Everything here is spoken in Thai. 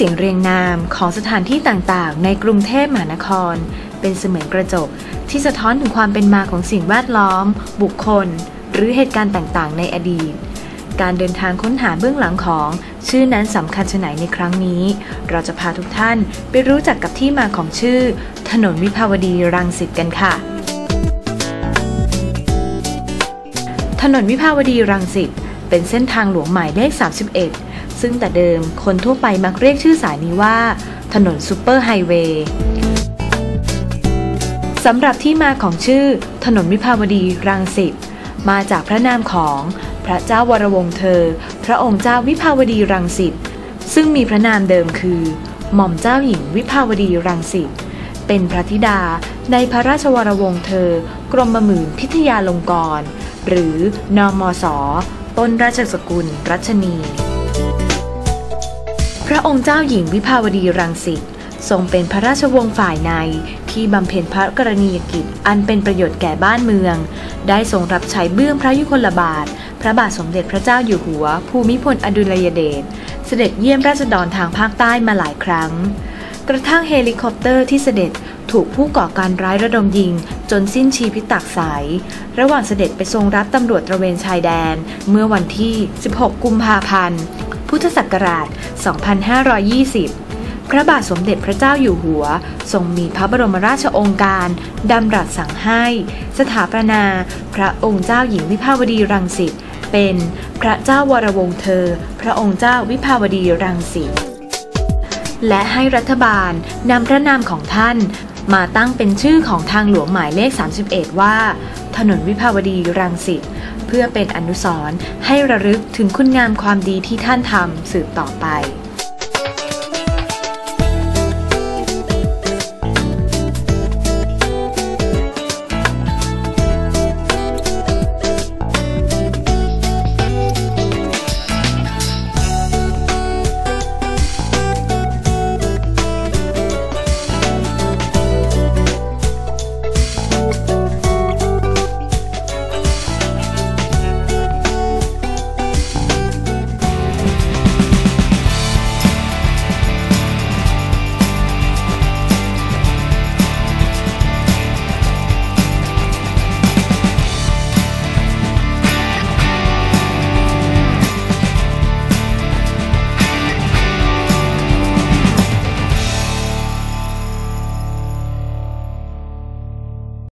เสียงเรียงนามของสถานที่ต่างๆ ในกรุงเทพมหานคร เป็นเสมือนกระจก ที่สะท้อนถึงความเป็นมาของสิ่งแวดล้อม บุคคล หรือเหตุการณ์ต่างๆ ในอดีต การเดินทางค้นหาเบื้องหลังของชื่อนั้นสำคัญชะไหนในครั้งนี้ เราจะพาทุกท่านไปรู้จักกับที่มาของชื่อ ถนนวิภาวดีรังสิตกันค่ะ ถนนวิภาวดีรังสิต เป็นเส้นทางหลวงหมายเลข 31 ซึ่งแต่เดิมคนทั่วไปมักเรียกชื่อสายนี้ว่า ถนนซูเปอร์ไฮเวย์สำหรับที่มาของชื่อ ถนนวิภาวดีรังสิตมาจากพระนามของพระเจ้าวรวงศ์เธอ พระองค์เจ้าวิภาวดีรังสิตซึ่งมีพระนามเดิมคือ หม่อมเจ้าหญิงวิภาวดีรังสิตเป็นพระธิดาในพระราชวรวงศ์เธอ กรมหมื่นพิทยาลงกรณ์หรือนอมศ ต้นราชสกุล รัชนี พระองค์เจ้าหญิงวิภาวดีรังสิตทรงเป็นพระราชวงศ์ฝ่ายในที่บำเพ็ญพระกรณียกิจ อันเป็นประโยชน์แก่บ้านเมือง ได้ทรงรับใช้เบื้องพระยุคลบาท พระบาทสมเด็จพระเจ้าอยู่หัว ภูมิพลอดุลยเดช เสด็จเยี่ยมราษฎรทางภาคใต้มาหลายครั้ง กระทั่งเฮลิคอปเตอร์ที่เสด็จ ถูกผู้ก่อการร้ายระดมยิง จนสิ้นชีพิตักสาย ระหว่างเสด็จไปทรงรับตำรวจตระเวนชายแดน เมื่อวันที่ 16 กุมภาพันธ์ พุทธศักราช 2520พระบาทสมเด็จพระเจ้าอยู่หัว ทรงมีพระบรมราชองค์การดำรัสสั่งให้ สถาปนา พระองค์เจ้าหญิงวิภาวดีรังสิตเป็นพระเจ้าวรวงเธอ พระองค์เจ้าวิภาวดีรังสิตและให้รัฐบาลนำพระนามของท่าน มาตั้งเป็นชื่อของทางหลวงหมายเลข 31 ว่า ถนนวิภาวดีรังสิตเพื่อเป็นอนุสรณ์ให้ระลึกถึงคุณงามความดีที่ท่านทำสืบต่อไป